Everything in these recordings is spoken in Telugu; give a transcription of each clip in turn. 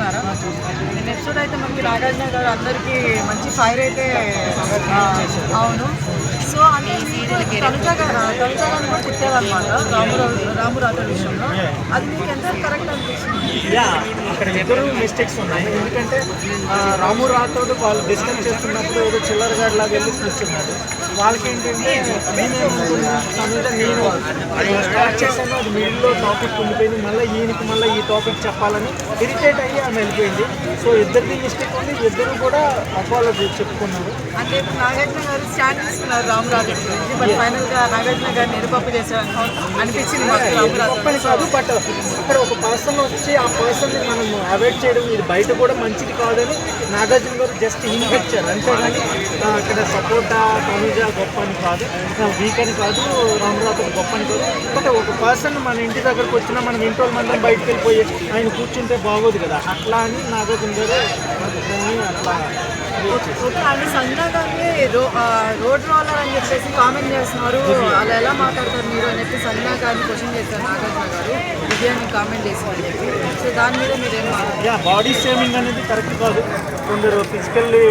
చూస్తున్నారా? నేను ఎపిసోడ్ అయితే మనకి నాగార్జున గారు అందరికీ మంచి ఫైర్ అయితే అవును. సో అంటే మీకు తనుజ గారు తనుజ గారు కూడా తిట్టేదన్నమాట రాము రాము రాథోడ్ విషయంలో. అది మీకు ఎంత కరెక్ట్ అనిపిస్తుంది? అక్కడ ఇద్దరు మిస్టేక్స్ ఉన్నాయి. ఎందుకంటే రాము రాథోడ్ వాళ్ళు డిస్కస్ చేస్తున్నప్పుడు చిల్లర లాగా వెళ్ళి కూర్చున్నారు వాళ్ళకి ఏంటంటే నేనేమనుకున్నా తనుజ నేను స్టార్ట్ చేశాను అది మిడిల్లో టాపిక్ ఉండిపోయింది. మళ్ళీ ఈయనకి మళ్ళీ ఈ టాపిక్ చెప్పాలని ఇరిటేట్ అయ్యి ఆమె వెళ్ళిపోయింది. సో ఇద్దరిది మిస్టేక్ ఉంది. ఇద్దరు కూడా అపాలజీ చెప్పుకున్నారు. అంటే నాగార్జున గారు స్టాండ్ తీసుకున్నారు రాము రాథోడ్ గురించి బట్ ఫైనల్గా నాగార్జున గారు నిరుపప్పు చేశారు అనిపించింది మాకు రాము రాథోడ్ గొప్పని కాదు బట్ అక్కడ ఒక పర్సన్ వచ్చి ఆ పర్సన్ని మనం అవాయిడ్ చేయడం ఇది బయట కూడా మంచిది కాదని నాగార్జున గారు జస్ట్ హింట్ ఇచ్చారు. అంతేగాని ఆ, అక్కడ సపోర్ట్ తనుజ గొప్ప అని కాదు. వీక్ అని కాదు రామరాథ గొప్ప అని కాదు. బట్ ఒక పర్సన్ మన ఇంటి దగ్గరకు వచ్చినా మనం ఇంట్లో మందరం బయటకు వెళ్ళిపోయి ఆయన కూర్చుంటే బాగోదు కదా. అట్లా అని నాగార్జున గారు అట్లా. చేశారు. ఓకే. గారిని రో రోడ్ రోలర్ అని చెప్పేసి కామెంట్ చేస్తున్నారు. అలా ఎలా మాట్లాడతారు మీరు అని చెప్పి సంజన గారిని క్వశ్చన్ చేశారు నాగార్జున గారు విజయాన్ని కామెంట్ చెప్పి సో దాని మీద మీరు మాట్లాడారు బాడీ షేమింగ్ అనేది కరెక్ట్ కాదు. కొందరు ఫిజికల్లీ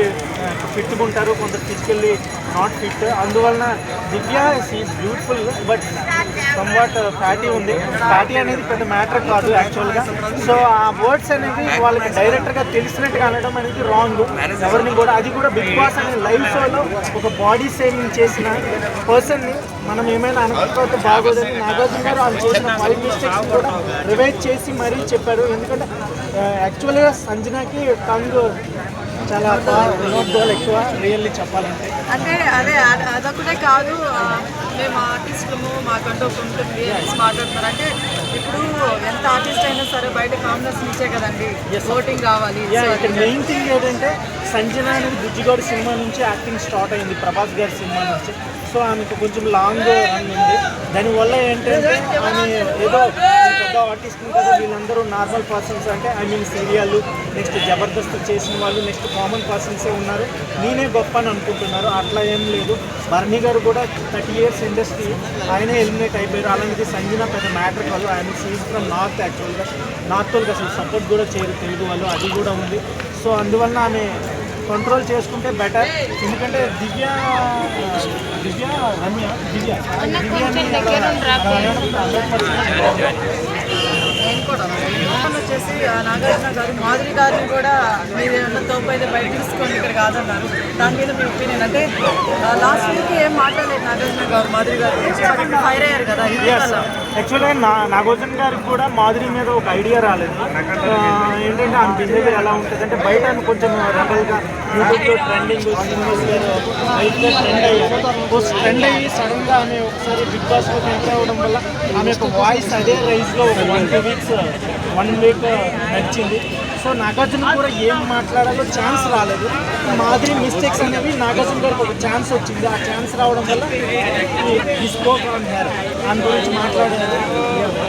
ఫిట్గా ఉంటారు కొందరు ఫిజికల్లీ నాట్ ఫిట్ అందువలన Divya is beautiful but somewhat fatty ఉంది. ఫ్యాటీ అనేది పెద్ద మ్యాటర్ కాదు యాక్చువల్గా సో ఆ వర్డ్స్ అనేది వాళ్ళకి డైరెక్ట్గా తెలిసినట్టుగా అనడం అనేది రాంగ్ ఎవరిని కూడా అది కూడా బిగ్ బాస్ అనే లైవ్ షోలో ఒక బాడీ సేవింగ్ చేసిన పర్సన్ని మనం ఏమైనా అనుకోకపోతే బాగోదని నాగార్జున గారు వాళ్ళు చేసిన ఫైవ్ మిస్టేక్స్ కూడా రివైజ్ చేసి మరీ చెప్పారు. ఎందుకంటే uh, యాక్చువల్గా సంజనాకి టంగ్ చాలా గోల్ ఎక్కువ రియల్లీ చెప్పాలంటే. అంటే అదే అదొకటే కాదు మేము ఆర్టిస్టులము మాకంటూ ఒక ఉంటుంది అనేసి మాట్లాడుతున్నారు అంటే ఇప్పుడు ఎంత ఆర్టిస్ట్ అయినా సరే బయట కాంగ్రెస్ నుంచే కదండి ఓటింగ్ రావాలి ఇక్కడ మెయిన్ థింగ్ ఏంటంటే సంజన అనేది బుజ్జిగాడు సినిమా నుంచి యాక్టింగ్ స్టార్ట్ అయింది ప్రభాస్ గారి సినిమా నుంచి. సో ఆమెకు కొంచెం లాంగ్ రన్ ఉంది. దానివల్ల ఏంటంటే ఆమె ఏదో పెద్ద ఆర్టిస్ట్ కదా వీళ్ళందరూ నార్మల్ పర్సన్స్ అంటే I mean serial next Jabardasth చేసిన వాళ్ళు నెక్స్ట్ కామన్ పర్సన్సే ఉన్నారు. నేనే గొప్ప అని అనుకుంటున్నారు. అట్లా ఏం లేదు. బర్నీ గారు కూడా థర్టీ ఇయర్స్ ఇండస్ట్రీ ఆయనే ఎలిమినేట్ అయిపోయారు. అలాంటిది సంజన పెద్ద మ్యాటర్ కాదు. ఆయన సీజ్ ఫ్రమ్ నార్త్ యాక్చువల్గా. నార్త్ వాళ్ళకి అసలు సపోర్ట్ కూడా చేయరు తెలుగు వాళ్ళు. అది కూడా ఉంది. సో అందువల్ల ఆమె కంట్రోల్ చేసుకుంటే బెటర్ ఎందుకంటే దివ్య దివ్య రమ్య దివ్య. నేను వచ్చేసి నాగార్జున గారు మాధురి గారిని కూడా మీరు ఏమన్నా తోపు అయితే బయట తీసుకోండి ఇక్కడ కాదన్నారు. దాని మీద మీ ఒపీనియన్ అంటే లాస్ట్ వీక్ ఏం మాట్లాడలేదు నాగార్జున గారు మాధురి గారు ఫైర్ అయ్యారు కదా ఇది యాక్చువల్గా నా నాగోజన్ గారికి కూడా మాధురి మీద ఒక ఐడియా రాలేదు. ఏంటంటే ఆమె బిహేవియర్ ఎలా ఉంటుంది అంటే బయట కొంచెం రకాలుగా యూట్యూబ్లో ట్రెండింగ్ సింగర్స్ ట్రెండ్ అయ్యారు ట్రెండ్ అయ్యి సడన్గా ఆమె ఒకసారి బిగ్ బాస్లో ఎంటర్ అవ్వడం వల్ల ఆమె యొక్క వాయిస్ అదే రైజ్లో ఒక one two weeks one week నచ్చింది సో నాగార్జున కూడా ఏం మాట్లాడాలో ఛాన్స్ రాలేదు. మాదిరి మిస్టేక్స్ అనేవి నాగార్జున గారికి ఒక ఛాన్స్ వచ్చింది. ఆ ఛాన్స్ రావడం వల్ల ఈ స్పోక్ దాని గురించి మాట్లాడారు